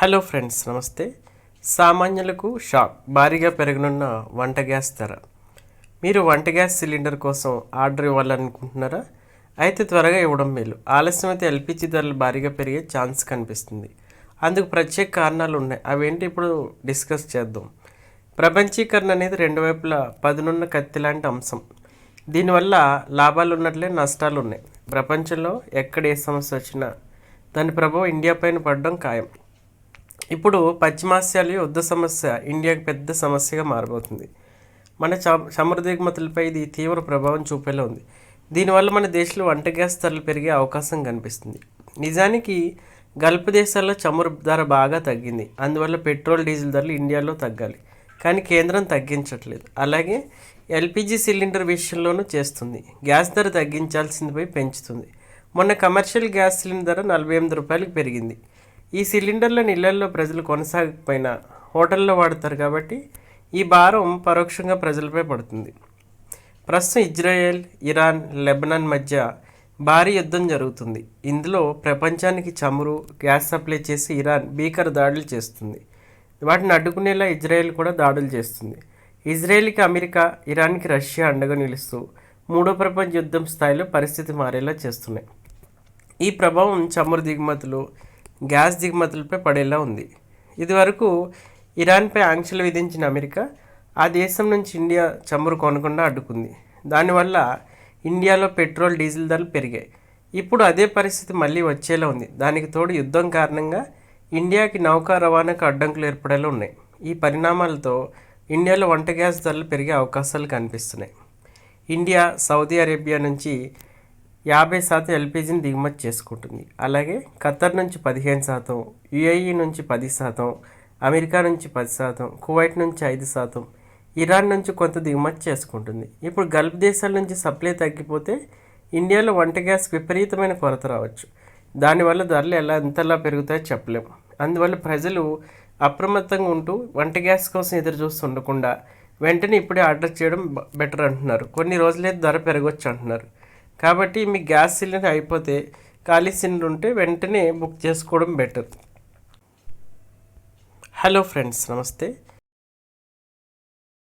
Hello friends నమస్తే. సామాన్యులకు shock. భారీగా పెరగనున్న వంట గ్యాస్ ధర. మీరు వంట గ్యాస్ సిలిండర్ కోసం ఆర్డర్ ఇవ్వాలనుకుంటున్నారా? అయితే త్వరగా ఇవ్వడం మేలు. ఆలస్యం అయితే ఎల్పిజి ధరలు భారీగా పెరిగే ఛాన్స్ కనిపిస్తుంది. అందుకు ప్రత్యేక కారణాలు ఉన్నాయి. అవేంటి ఇప్పుడు డిస్కస్ చేద్దాం. ప్రపంచీకరణ అనేది రెండు వైపులా పదునున్న కత్తి లాంటి అంశం. దీనివల్ల లాభాలు ఉన్నట్లే నష్టాలు ఉన్నాయి. ప్రపంచంలో ఎక్కడ ఏ సమస్య వచ్చినా దాని ప్రభావం ఇండియా పైన పడడం ఖాయం. ఇప్పుడు పశ్చిమాసియాలో యుద్ధ సమస్య ఇండియాకి పెద్ద సమస్యగా మారబోతుంది. మన చమురు దిగుమతులపై ఇది తీవ్ర ప్రభావం చూపేలా ఉంది. దీనివల్ల మన దేశంలో వంట గ్యాస్ ధరలు పెరిగే అవకాశం కనిపిస్తుంది. నిజానికి గల్ఫ్ దేశాల్లో చమురు ధర బాగా తగ్గింది. అందువల్ల పెట్రోల్ డీజిల్ ధరలు ఇండియాలో తగ్గాలి. కానీ కేంద్రం తగ్గించట్లేదు. అలాగే ఎల్పిజి సిలిండర్ విషయంలోనూ చేస్తుంది. గ్యాస్ ధర తగ్గించాల్సిందిపై పెంచుతుంది. మొన్న కమర్షియల్ గ్యాస్ సిలిండర్ ధర నలభై ఎనిమిది రూపాయలకు పెరిగింది. ఈ సిలిండర్లను ఇళ్ళల్లో ప్రజలు కొనసాగకపోయినా హోటల్లో వాడతారు కాబట్టి ఈ భారం పరోక్షంగా ప్రజలపై పడుతుంది. ప్రస్తుతం ఇజ్రాయెల్ ఇరాన్ లెబనాన్ మధ్య భారీ యుద్ధం జరుగుతుంది. ఇందులో ప్రపంచానికి చమురు గ్యాస్ సప్లై చేసి ఇరాన్ భీకర దాడులు చేస్తుంది. వాటిని అడ్డుకునేలా ఇజ్రాయెల్ కూడా దాడులు చేస్తుంది. ఇజ్రాయెల్కి అమెరికా ఇరాన్కి రష్యా అండగా నిలుస్తూ మూడో ప్రపంచ యుద్ధం స్థాయిలో పరిస్థితి మారేలా చేస్తున్నాయి. ఈ ప్రభావం చమురు దిగుమతులు గ్యాస్ దిగుమతులపై పడేలా ఉంది. ఇదివరకు ఇరాన్పై ఆంక్షలు విధించిన అమెరికా ఆ దేశం నుంచి ఇండియా చమురు కొనకుండా అడ్డుకుంది. దానివల్ల ఇండియాలో పెట్రోల్ డీజిల్ ధరలు పెరిగాయి. ఇప్పుడు అదే పరిస్థితి మళ్ళీ వచ్చేలా ఉంది. దానికి తోడు యుద్ధం కారణంగా ఇండియాకి నౌకా రవాణాకు అడ్డంకులు ఏర్పడేలా ఉన్నాయి. ఈ పరిణామాలతో ఇండియాలో వంట గ్యాస్ ధరలు పెరిగే అవకాశాలు కనిపిస్తున్నాయి. ఇండియా సౌదీ అరేబియా నుంచి యాభై శాతం ఎల్పిజిని దిగుమతి చేసుకుంటుంది. అలాగే ఖత్తర్ నుంచి పదిహేను శాతం యుఏఈ నుంచి పది శాతం అమెరికా నుంచి పది శాతం కువైట్ నుంచి ఐదు శాతం ఇరాన్ నుంచి కొంత దిగుమతి చేసుకుంటుంది. ఇప్పుడు గల్ఫ్ దేశాల నుంచి సప్లై తగ్గిపోతే ఇండియాలో వంట గ్యాస్ విపరీతమైన కొరత రావచ్చు. దానివల్ల ధరలు ఎలా ఎంతలా పెరుగుతాయో చెప్పలేము అందువల్ల ప్రజలు అప్రమత్తంగా ఉంటూ వంట గ్యాస్ కోసం ఎదురు చూస్తూ ఉండకుండా వెంటనే ఇప్పుడే ఆర్డర్ చేయడం బెటర్ అంటున్నారు. కొన్ని రోజులైతే ధర పెరగవచ్చు అంటున్నారు. కాబట్టి మీ గ్యాస్ సిలిండర్ అయిపోతే ఖాళీ సిలిండర్ ఉంటే వెంటనే బుక్ చేసుకోవడం బెటర్. హలో ఫ్రెండ్స్ నమస్తే.